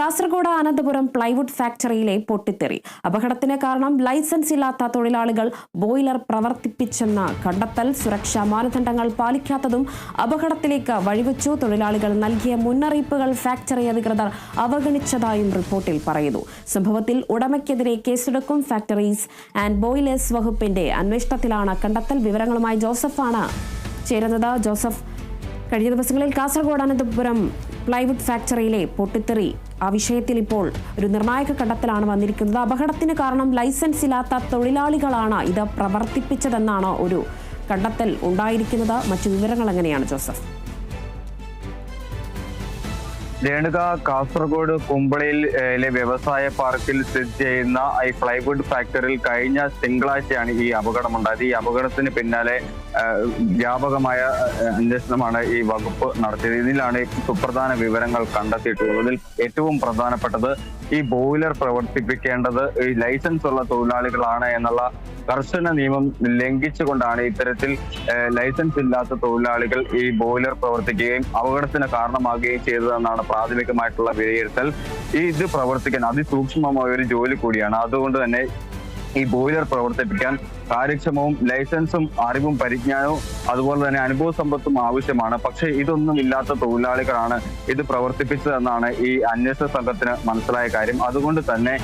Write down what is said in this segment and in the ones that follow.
Kasaragod Ananthapuram plywood ഫാക്ടറിയിലെ പൊട്ടിത്തെറി. അപകടത്തിന് കാരണം ലൈസൻസ് ഇല്ലാത്ത തൊഴിലാളികൾ ബോയിലർ പ്രവർത്തിപ്പിച്ചെന്ന കണ്ടെത്തൽ സുരക്ഷാ മാനദണ്ഡങ്ങൾ പാലിക്കാത്തതും അപകടത്തിലേക്ക് വഴിവെച്ചു തൊഴിലാളികൾ നൽകിയ മുന്നറിയിപ്പുകൾ ഫാക്ടറി അധികൃതർ അവഗണിച്ചതായും റിപ്പോർട്ടിൽ പറയുന്നു. സംഭവത്തിൽ ഉടമയ്ക്കെതിരെ കേസെടുക്കും ഫാക്ടറീസ് ആൻഡ് ബോയിലേഴ്സ് വകുപ്പിന്റെ അന്വേഷണത്തിലാണ് കണ്ടെത്തൽ വിവരങ്ങളുമായി ജോസഫാണ് ചേരുന്നത്. ജോസഫ് കഴിഞ്ഞ ദിവസങ്ങളിൽ കാസർഗോഡ് അനന്തപുരം പ്ലൈവുഡ് ഫാക്ടറിയിലെ പൊട്ടിത്തെറി ആ വിഷയത്തിൽ ഇപ്പോൾ ഒരു നിർണായക ഘട്ടത്തിലാണ് വന്നിരിക്കുന്നത്. അപകടത്തിന് കാരണം ലൈസൻസ് ഇല്ലാത്ത തൊഴിലാളികളാണ് ഇത് പ്രവർത്തിപ്പിച്ചതെന്നാണ് ഒരു കണ്ടെത്തൽ ഉണ്ടായിരിക്കുന്നത്. മറ്റു വിവരങ്ങൾ എങ്ങനെയാണ് ജോസഫ്? രേണുക കാസർഗോഡ് കുമ്പളയിലെ വ്യവസായ പാർക്കിൽ സ്ഥിതി ചെയ്യുന്ന ഈ ഫ്ലൈവുഡ് ഫാക്ടറിയിൽ കഴിഞ്ഞ തിങ്കളാഴ്ചയാണ് ഈ അപകടമുണ്ടായത്. ഈ അപകടത്തിന് പിന്നാലെ വ്യാപകമായ അന്വേഷണമാണ് ഈ വകുപ്പ് നടത്തിയത്. ഇതിലാണ് സുപ്രധാന വിവരങ്ങൾ കണ്ടെത്തിയിട്ടുള്ളത്. ഇതിൽ ഏറ്റവും പ്രധാനപ്പെട്ടത് ഈ ബോയിലർ പ്രവർത്തിപ്പിക്കേണ്ടത് ഈ ലൈസൻസ് ഉള്ള തൊഴിലാളികളാണ് എന്നുള്ള കർശന നിയമം ലംഘിച്ചുകൊണ്ടാണ് ഇത്തരത്തിൽ ലൈസൻസ് ഇല്ലാത്ത തൊഴിലാളികൾ ഈ ബോയിലർ പ്രവർത്തിക്കുകയും അപകടത്തിന് കാരണമാകുകയും ചെയ്തതെന്നാണ് പ്രാഥമികമായിട്ടുള്ള വിലയിരുത്തൽ. ഈ ഇത് പ്രവർത്തിക്കാൻ അതിസൂക്ഷ്മമായ ഒരു ജോലി കൂടിയാണ്. അതുകൊണ്ട് തന്നെ ഈ ബോയിലർ പ്രവർത്തിപ്പിക്കാൻ കാര്യക്ഷമവും ലൈസൻസും അറിവും പരിജ്ഞാനവും അതുപോലെ തന്നെ അനുഭവ സമ്പത്തും ആവശ്യമാണ്. പക്ഷേ ഇതൊന്നും ഇല്ലാത്ത തൊഴിലാളികളാണ് ഇത് പ്രവർത്തിപ്പിച്ചതെന്നാണ് ഈ അന്വേഷണ സംഘത്തിന് മനസ്സിലായ കാര്യം. അതുകൊണ്ട് തന്നെ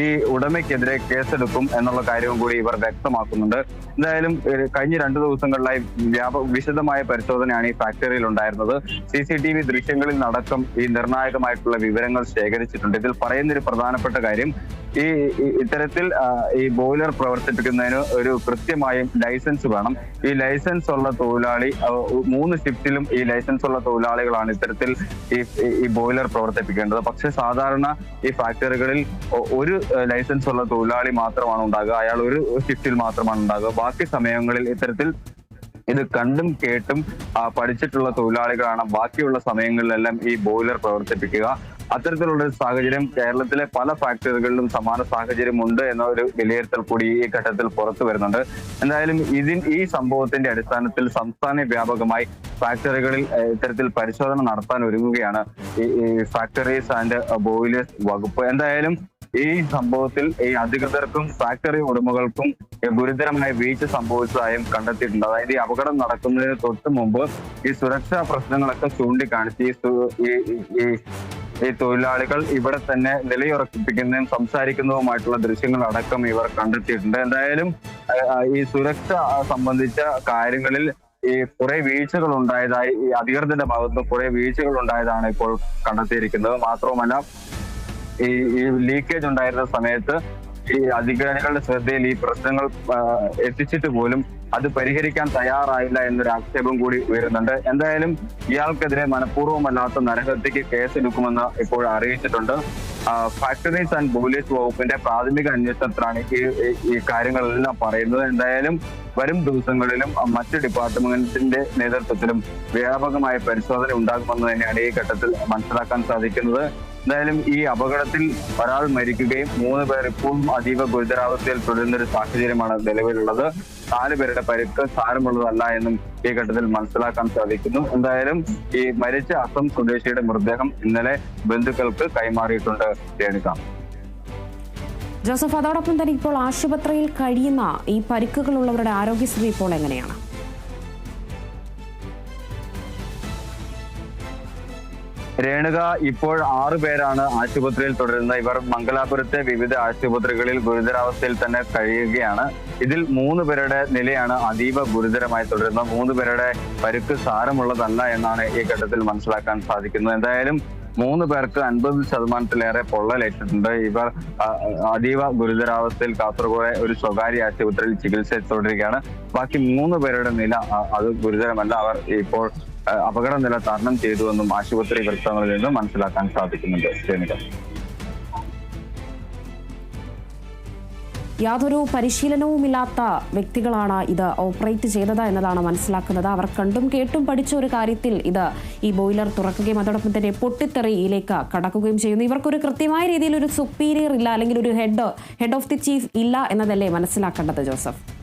ഈ ഉടമയ്ക്കെതിരെ കേസെടുക്കും എന്നുള്ള കാര്യവും കൂടി ഇവർ വ്യക്തമാക്കുന്നുണ്ട്. എന്തായാലും കഴിഞ്ഞ രണ്ടു ദിവസങ്ങളിലായി വ്യാപ വിശദമായ പരിശോധനയാണ് ഈ ഫാക്ടറിയിൽ ഉണ്ടായിരുന്നത്. സി സി ടി വി ദൃശ്യങ്ങളിൽ നടക്കം ഈ നിർണായകമായിട്ടുള്ള വിവരങ്ങൾ ശേഖരിച്ചിട്ടുണ്ട്. ഇതിൽ പറയുന്ന ഒരു പ്രധാനപ്പെട്ട കാര്യം ഈ ഇത്തരത്തിൽ ഈ ബോയിലർ പ്രവർത്തിപ്പിക്കുന്നതിന് ഒരു കൃത്യമായും ലൈസൻസ് വേണം. ഈ ലൈസൻസ് ഉള്ള തൊഴിലാളി മൂന്ന് ഷിഫ്റ്റിലും ഈ ലൈസൻസ് ഉള്ള തൊഴിലാളികളാണ് ഇത്തരത്തിൽ ഈ ബോയിലർ പ്രവർത്തിപ്പിക്കേണ്ടത്. പക്ഷെ സാധാരണ ഈ ഫാക്ടറികളിൽ ഒരു ലൈസൻസ് ഉള്ള തൊഴിലാളി മാത്രമാണ് ഉണ്ടാകുക. അയാൾ ഒരു ഷിഫ്റ്റിൽ മാത്രമാണ് ഉണ്ടാകുക. ബാക്കി സമയങ്ങളിൽ ഇത്തരത്തിൽ ഇത് കണ്ടും കേട്ടും പഠിച്ചിട്ടുള്ള തൊഴിലാളികളാണ് ബാക്കിയുള്ള സമയങ്ങളിലെല്ലാം ഈ ബോയിലർ പ്രവർത്തിപ്പിക്കുക. അത്തരത്തിലുള്ള ഒരു സാഹചര്യം കേരളത്തിലെ പല ഫാക്ടറികളിലും സമാന സാഹചര്യം ഉണ്ട് എന്ന ഒരു വിലയിരുത്തൽ കൂടി ഈ ഘട്ടത്തിൽ പുറത്തു വരുന്നുണ്ട്. എന്തായാലും ഇതിൻ ഈ സംഭവത്തിന്റെ അടിസ്ഥാനത്തിൽ സംസ്ഥാന വ്യാപകമായി ഫാക്ടറികളിൽ ഇത്തരത്തിൽ പരിശോധന നടത്താൻ ഒരുങ്ങുകയാണ് ഈ ഫാക്ടറീസ് ആൻഡ് ബോയിലേഴ്സ് വകുപ്പ്. എന്തായാലും ഈ സംഭവത്തിൽ ഈ അധികൃതർക്കും ഫാക്ടറി ഉടമകൾക്കും ഗുരുതരമായ വീഴ്ച സംഭവിച്ചതായും കണ്ടെത്തിയിട്ടുണ്ട്. അതായത് ഈ അപകടം നടക്കുന്നതിന് തൊട്ട് മുമ്പ് ഈ സുരക്ഷാ പ്രശ്നങ്ങളൊക്കെ ചൂണ്ടിക്കാണിച്ച് ഈ ഈ- തൊഴിലാളികൾ ഇവിടെ തന്നെ നിലയുറപ്പിക്കുന്നതും സംസാരിക്കുന്നതുമായിട്ടുള്ള ദൃശ്യങ്ങൾ അടക്കം ഇവർ കണ്ടെത്തിയിട്ടുണ്ട്. എന്തായാലും ഈ സുരക്ഷ സംബന്ധിച്ച കാര്യങ്ങളിൽ ഈ കുറെ വീഴ്ചകൾ ഉണ്ടായതായി ഈ അധികൃതരുടെ ഭാഗത്ത് കുറെ വീഴ്ചകൾ ഉണ്ടായതാണ് ഇപ്പോൾ കണ്ടെത്തിയിരിക്കുന്നത്. മാത്രവുമല്ല ഈ ഈ ലീക്കേജ് ഉണ്ടായിരുന്ന സമയത്ത് ഈ അധികാരികളുടെ ശ്രദ്ധയിൽ ഈ പ്രശ്നങ്ങൾ എത്തിച്ചിട്ട് പോലും അത് പരിഹരിക്കാൻ തയ്യാറായില്ല എന്നൊരു ആക്ഷേപം കൂടി ഉയരുന്നുണ്ട്. എന്തായാലും ഇയാൾക്കെതിരെ മനഃപൂർവമല്ലാത്ത നരഹത്യക്ക് കേസെടുക്കുമെന്ന് ഇപ്പോൾ അറിയിച്ചിട്ടുണ്ട്. ഫാക്ടറീസ് ആൻഡ് പോലീസ് വകുപ്പിന്റെ പ്രാഥമിക അന്വേഷണത്തിലാണ് ഈ ഈ- കാര്യങ്ങളെല്ലാം പറയുന്നത്. എന്തായാലും വരും ദിവസങ്ങളിലും മറ്റ് ഡിപ്പാർട്ട്മെന്റിന്റെ നേതൃത്വത്തിലും വ്യാപകമായ പരിശോധന ഉണ്ടാകുമെന്ന് തന്നെയാണ് ഈ ഘട്ടത്തിൽ മനസ്സിലാക്കാൻ സാധിക്കുന്നത്. എന്തായാലും ഈ അപകടത്തിൽ ഒരാൾ മരിക്കുകയും മൂന്ന് പേർ ഇപ്പോഴും അതീവ ഗുരുതരാവസ്ഥയിൽ തുടരുന്ന ഒരു സാഹചര്യമാണ് നിലവിലുള്ളത്. നാല് പേരുടെ പരുക്ക് സാരമുള്ളതല്ല എന്നും ഈ ഘട്ടത്തിൽ മനസ്സിലാക്കാൻ സാധിക്കുന്നു. എന്തായാലും ഈ മരിച്ച അസം സ്വദേശിയുടെ മൃതദേഹം ഇന്നലെ ബന്ധുക്കൾക്ക് കൈമാറിയിട്ടുണ്ട്. രേണുക. ജോസഫ് അതോടൊപ്പം തന്നെ ഇപ്പോൾ ആശുപത്രിയിൽ കഴിയുന്ന ഈ പരിക്കുകളുള്ളവരുടെ ആരോഗ്യസ്ഥിതി ഇപ്പോൾ എങ്ങനെയാണ്? രേണുക ഇപ്പോൾ ആറു പേരാണ് ആശുപത്രിയിൽ തുടരുന്നത്. ഇവർ മംഗലാപുരത്തെ വിവിധ ആശുപത്രികളിൽ ഗുരുതരാവസ്ഥയിൽ തന്നെ കഴിയുകയാണ്. ഇതിൽ മൂന്ന് പേരുടെ നിലയാണ് അതീവ ഗുരുതരമായി തുടരുന്നത്. മൂന്ന് പേരുടെ പരുക്ക് സാരമുള്ളതല്ല എന്നാണ് ഈ ഘട്ടത്തിൽ മനസ്സിലാക്കാൻ സാധിക്കുന്നത്. എന്തായാലും മൂന്ന് പേർക്ക് അൻപത് ശതമാനത്തിലേറെ പൊള്ളലേറ്റിട്ടുണ്ട്. ഇവർ അതീവ ഗുരുതരാവസ്ഥയിൽ കാസർഗോഡ് ഒരു സ്വകാര്യ ആശുപത്രിയിൽ ചികിത്സ തുടരുകയാണ്. ബാക്കി മൂന്ന് പേരുടെ നില അത് ഗുരുതരമല്ല. അവർ ഇപ്പോൾ അപകട നില തരണം ചെയ്തുവെന്നും ആശുപത്രി വൃത്തങ്ങളിൽ നിന്നും മനസ്സിലാക്കാൻ സാധിക്കുന്നുണ്ട്. ശ്രീനിക യാതൊരു പരിശീലനവുമില്ലാത്ത വ്യക്തികളാണ് ഇത് ഓപ്പറേറ്റ് ചെയ്തത് എന്നതാണ് മനസ്സിലാക്കുന്നത്. അവർ കണ്ടും കേട്ടും പഠിച്ച ഒരു കാര്യത്തിൽ ഇത് ഈ ബോയിലർ തുറക്കുകയും അതോടൊപ്പം തന്നെ പൊട്ടിത്തെറിയിലേക്ക് കടക്കുകയും ചെയ്യുന്നു. ഇവർക്കൊരു കൃത്യമായ രീതിയിൽ ഒരു സുപ്പീരിയർ ഇല്ല അല്ലെങ്കിൽ ഒരു head head of the chief ഇല്ല എന്നതല്ലേ മനസ്സിലാക്കേണ്ടത് ജോസഫ്?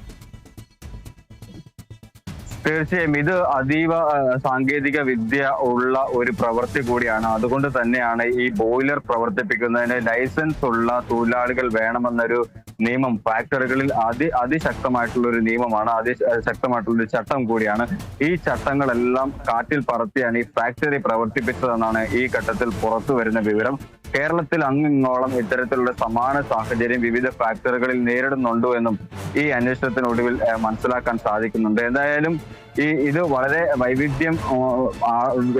തീർച്ചയായും ഇത് അതീവ സാങ്കേതിക വിദ്യ ഉള്ള ഒരു പ്രവൃത്തി കൂടിയാണ്. അതുകൊണ്ട് തന്നെയാണ് ഈ ബോയിലർ പ്രവർത്തിപ്പിക്കുന്നതിന് ലൈസൻസ് ഉള്ള തൊഴിലാളികൾ വേണമെന്നൊരു നിയമം ഫാക്ടറികളിൽ അതി അതിശക്തമായിട്ടുള്ള ഒരു നിയമമാണ് അതിശക്തമായിട്ടുള്ള ഒരു ചട്ടം കൂടിയാണ്. ഈ ചട്ടങ്ങളെല്ലാം കാറ്റിൽ പറത്തിയാണ് ഈ ഫാക്ടറി പ്രവർത്തിപ്പിച്ചതെന്നാണ് ഈ ഘട്ടത്തിൽ പുറത്തു വരുന്ന വിവരം. കേരളത്തിൽ അങ്ങിങ്ങോളം ഇത്തരത്തിലുള്ള സമാന സാഹചര്യം വിവിധ ഫാക്ടറികളിൽ നേരിടുന്നുണ്ടോ എന്നും ഈ അന്വേഷണത്തിനൊടുവിൽ മനസ്സിലാക്കാൻ സാധിക്കുന്നുണ്ട്. എന്തായാലും ഈ ഇത് വളരെ വൈവിധ്യം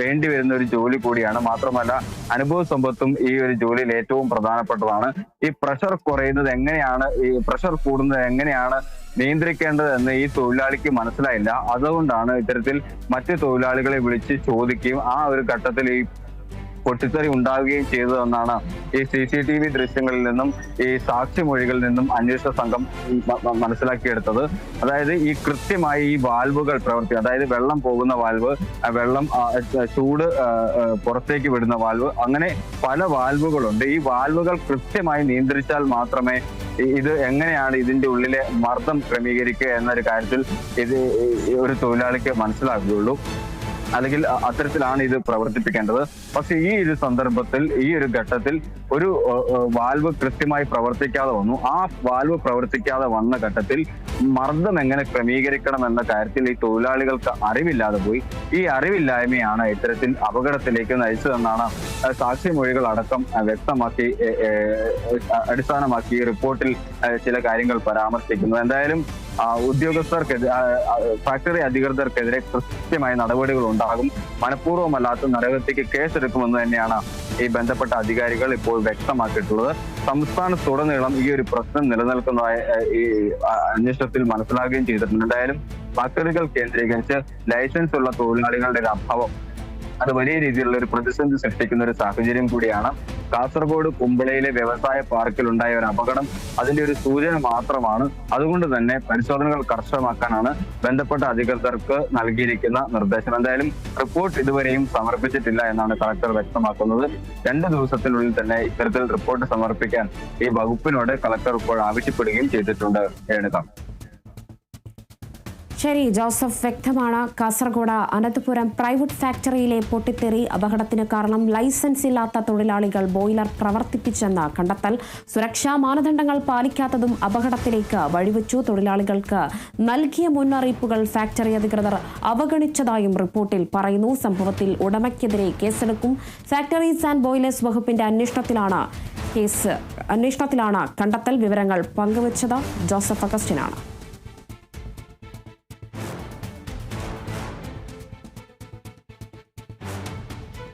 വേണ്ടി വരുന്ന ഒരു ജോലി കൂടിയാണ്. മാത്രമല്ല അനുഭവ സമ്പത്തും ഈ ഒരു ജോലിയിൽ ഏറ്റവും പ്രധാനപ്പെട്ടതാണ്. ഈ പ്രഷർ കുറയുന്നത് എങ്ങനെയാണ്? ഈ പ്രഷർ കൂടുന്നത് എങ്ങനെയാണ് നിയന്ത്രിക്കേണ്ടത് എന്ന് ഈ തൊഴിലാളിക്ക് മനസ്സിലായില്ല. അതുകൊണ്ടാണ് ഇത്തരത്തിൽ മറ്റ് തൊഴിലാളികളെ വിളിച്ച് ചോദിക്കുകയും ആ ഒരു ഘട്ടത്തിൽ ഈ പൊട്ടിത്തെറി ഉണ്ടാവുകയും ചെയ്തതെന്നാണ് ഈ സി സി ടി വി ദൃശ്യങ്ങളിൽ നിന്നും ഈ സാക്ഷിമൊഴികളിൽ നിന്നും അന്വേഷണ സംഘം മനസ്സിലാക്കിയെടുത്തത്. അതായത് ഈ കൃത്യമായി ഈ വാൽവുകൾ പ്രവർത്തി അതായത് വെള്ളം പോകുന്ന വാൽവ് വെള്ളം ചൂട് പുറത്തേക്ക് വിടുന്ന വാൽവ് അങ്ങനെ പല വാൽവുകളുണ്ട്. ഈ വാൽവുകൾ കൃത്യമായി നിയന്ത്രിച്ചാൽ മാത്രമേ ഇത് എങ്ങനെയാണ് ഇതിന്റെ ഉള്ളിലെ മർദ്ദം ക്രമീകരിക്കുക എന്നൊരു കാര്യത്തിൽ ഇത് ഒരു തൊഴിലാളിക്ക് മനസ്സിലാക്കുകയുള്ളൂ അല്ലെങ്കിൽ അത്തരത്തിലാണ് ഇത് പ്രവർത്തിപ്പിക്കേണ്ടത്. പക്ഷെ ഈ ഒരു സന്ദർഭത്തിൽ ഈ ഒരു ഘട്ടത്തിൽ ഒരു വാൽവ് കൃത്യമായി പ്രവർത്തിക്കാതെ വന്നു. ആ വാൽവ് പ്രവർത്തിക്കാതെ വന്ന ഘട്ടത്തിൽ മർദ്ദം എങ്ങനെ ക്രമീകരിക്കണം എന്ന കാര്യത്തിൽ ഈ തൊഴിലാളികൾക്ക് അറിവില്ലാതെ പോയി. ഈ അറിവില്ലായ്മയാണ് ഇത്തരത്തിൽ അപകടത്തിലേക്ക് നയിച്ചതെന്നാണ് സാക്ഷിമൊഴികൾ അടക്കം വ്യക്തമാക്കി അടിസ്ഥാനമാക്കി റിപ്പോർട്ടിൽ ചില കാര്യങ്ങൾ പരാമർശിക്കുന്നു. എന്തായാലും ഉദ്യോഗസ്ഥർക്കെതിരെ ഫാക്ടറി അധികൃതർക്കെതിരെ കൃത്യമായ നടപടികൾ ഉണ്ടാകും. മനഃപൂർവമല്ലാത്ത നരകത്തേക്ക് കേസെടുക്കുമെന്ന് തന്നെയാണ് ഈ ബന്ധപ്പെട്ട അധികാരികൾ ഇപ്പോൾ വ്യക്തമാക്കിയിട്ടുള്ളത്. സംസ്ഥാനത്തുടനീളം ഈ ഒരു പ്രശ്നം നിലനിൽക്കുന്നതായി ഈ അന്വേഷണത്തിൽ മനസ്സിലാകുകയും ചെയ്തിട്ടുണ്ട്. എന്തായാലും ഫാക്ടറികൾ കേന്ദ്രീകരിച്ച് ലൈസൻസ് ഉള്ള തൊഴിലാളികളുടെ ഒരു അഭാവം അത് വലിയ രീതിയിലുള്ള ഒരു പ്രതിസന്ധി സൃഷ്ടിക്കുന്ന ഒരു സാഹചര്യം കൂടിയാണ്. കാസർഗോഡ് കുമ്പളയിലെ വ്യവസായ പാർക്കിൽ ഉണ്ടായ ഒരു അപകടം അതിന്റെ ഒരു സൂചന മാത്രമാണ്. അതുകൊണ്ട് തന്നെ പരിശോധനകൾ കർശനമാക്കാനാണ് ബന്ധപ്പെട്ട അധികൃതർക്ക് നൽകിയിരിക്കുന്ന നിർദ്ദേശം. എന്തായാലും റിപ്പോർട്ട് ഇതുവരെയും സമർപ്പിച്ചിട്ടില്ല എന്നാണ് കളക്ടർ വ്യക്തമാക്കുന്നത്. രണ്ട് ദിവസത്തിനുള്ളിൽ തന്നെ ഇത്തരത്തിൽ റിപ്പോർട്ട് സമർപ്പിക്കാൻ ഈ വകുപ്പിനോട് കളക്ടർ ഇപ്പോൾ ആവശ്യപ്പെടുകയും ചെയ്തിട്ടുണ്ട്. രേണുക ശരി ജോസഫ് വ്യക്തമാണ് കാസർഗോഡ് അനന്തപുരം പ്രൈവറ്റ് ഫാക്ടറിയിലെ പൊട്ടിത്തെറി അപകടത്തിന് കാരണം ലൈസൻസ് ഇല്ലാത്ത തൊഴിലാളികൾ ബോയിലർ പ്രവർത്തിപ്പിച്ചെന്ന കണ്ടെത്തൽ സുരക്ഷാ മാനദണ്ഡങ്ങൾ പാലിക്കാത്തതും അപകടത്തിലേക്ക് വഴിവെച്ചു തൊഴിലാളികൾക്ക് നൽകിയ മുന്നറിയിപ്പുകൾ ഫാക്ടറി അധികൃതർ അവഗണിച്ചതായും റിപ്പോർട്ടിൽ പറയുന്നു. സംഭവത്തിൽ ഉടമയ്ക്കെതിരെ കേസെടുക്കും. ഫാക്ടറീസ് ആൻഡ് ബോയിലേഴ്സ് വകുപ്പിന്റെ അന്വേഷണത്തിലാണ് കേസ് അന്വേഷണത്തിലാണ് കണ്ടെത്തൽ വിവരങ്ങൾ പങ്കുവച്ചത്. ജോസഫ് അഗസ്റ്റിനാണ്.